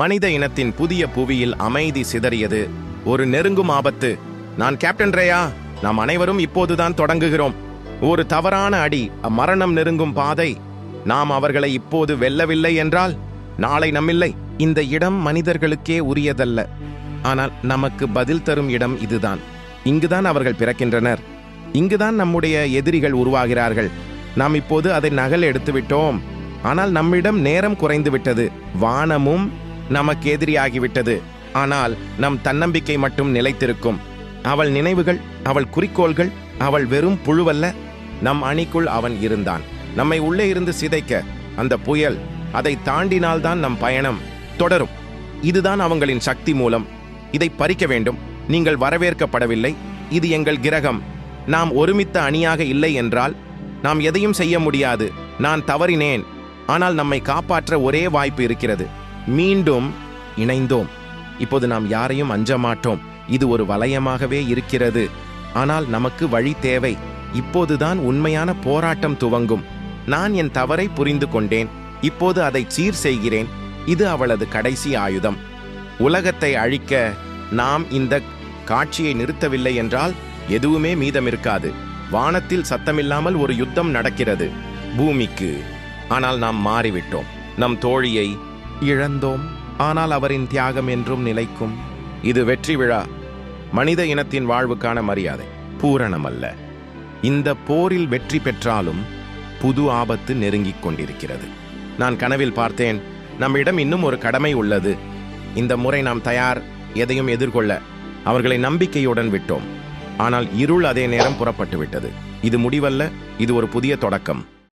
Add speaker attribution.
Speaker 1: மனித இனத்தின் புதிய புவியில் அமைதி சிதறியது. ஒரு நெருங்கும் ஆபத்து. நான் கேப்டன் ரேயா நாம் அனைவரும் இப்போதுதான் தொடங்குகிறோம். ஒரு தவறான அடி மரணம் நெருங்கும் பாதை. நாம் அவர்களை இப்போது வெல்லவில்லை என்றால் நாளை நம்மில்லை. இந்த இடம் மனிதர்களுக்கே உரியதல்ல. ஆனால் நமக்கு பதில் தரும் இடம் இதுதான். இங்குதான் அவர்கள் பிறக்கின்றனர். இங்குதான் நம்முடைய எதிரிகள் உருவாகிறார்கள். நாம் இப்போது அதை நகல் எடுத்து விட்டோம் ஆனால் நம்மிடம் நேரம் குறைந்து விட்டது வானமும் நமக்கு எதிரியாகிவிட்டது. ஆனால் நம் தன்னம்பிக்கை மட்டும் நிலைத்திருக்கும். அவள் நினைவுகள் அவள் குறிக்கோள்கள் அவள் வெறும் புழுவல்ல. நம் அணிக்குள் அவன் இருந்தான். நம்மை உள்ளே இருந்து சிதைக்க அந்த புயல் அதை தாண்டினால்தான் நம் பயணம் தொடரும். இதுதான் அவங்களின் சக்தி மூலம். இதை பறிக்க வேண்டும். நீங்கள் வரவேற்கப்படவில்லை. இது எங்கள் கிரகம். நாம் ஒருமித்த அணியாக இல்லை என்றால் நாம் எதையும் செய்ய முடியாது. நான் தவறினேன். ஆனால் நம்மை காப்பாற்ற ஒரே வாய்ப்பு இருக்கிறது. மீண்டும் இணைந்தோம். இப்போது நாம் யாரையும் அஞ்ச மாட்டோம் இது ஒரு வலயமாகவே இருக்கிறது. ஆனால் நமக்கு வழி தேவை. இப்போதுதான் உண்மையான போராட்டம் துவங்கும். நான் என் தவறை புரிந்து கொண்டேன். இப்போது அதை சீர் செய்கிறேன். இது அவளது கடைசி ஆயுதம். உலகத்தை அழிக்க நாம் இந்த காட்சியை நிறுத்தவில்லை என்றால் எதுவுமே மீதம் இருக்காது வானத்தில் சத்தமில்லாமல் ஒரு யுத்தம் நடக்கிறது. பூமிக்கு. ஆனால் நாம் மாறிவிட்டோம். நம் தோழியை இழந்தோம். ஆனால் அவரின் தியாகம் என்றும் நிலைக்கும். இது வெற்றி விழா. மனித இனத்தின் வாழ்வுக்கான மரியாதை. பூரணமல்ல. இந்த போரில் வெற்றி பெற்றாலும் புது ஆபத்து நெருங்கிக் கொண்டிருக்கிறது. நான் கனவில் பார்த்தேன். நம்மிடம் இன்னும் ஒரு கடமை உள்ளது. இந்த முறை நாம் தயார் எதையும் எதிர்கொள்ள அவர்களை நம்பிக்கையுடன் விட்டோம். ஆனால் இருள் அதே நேரம் புறப்பட்டு விட்டது இது முடிவல்ல இது ஒரு புதிய தொடக்கம்.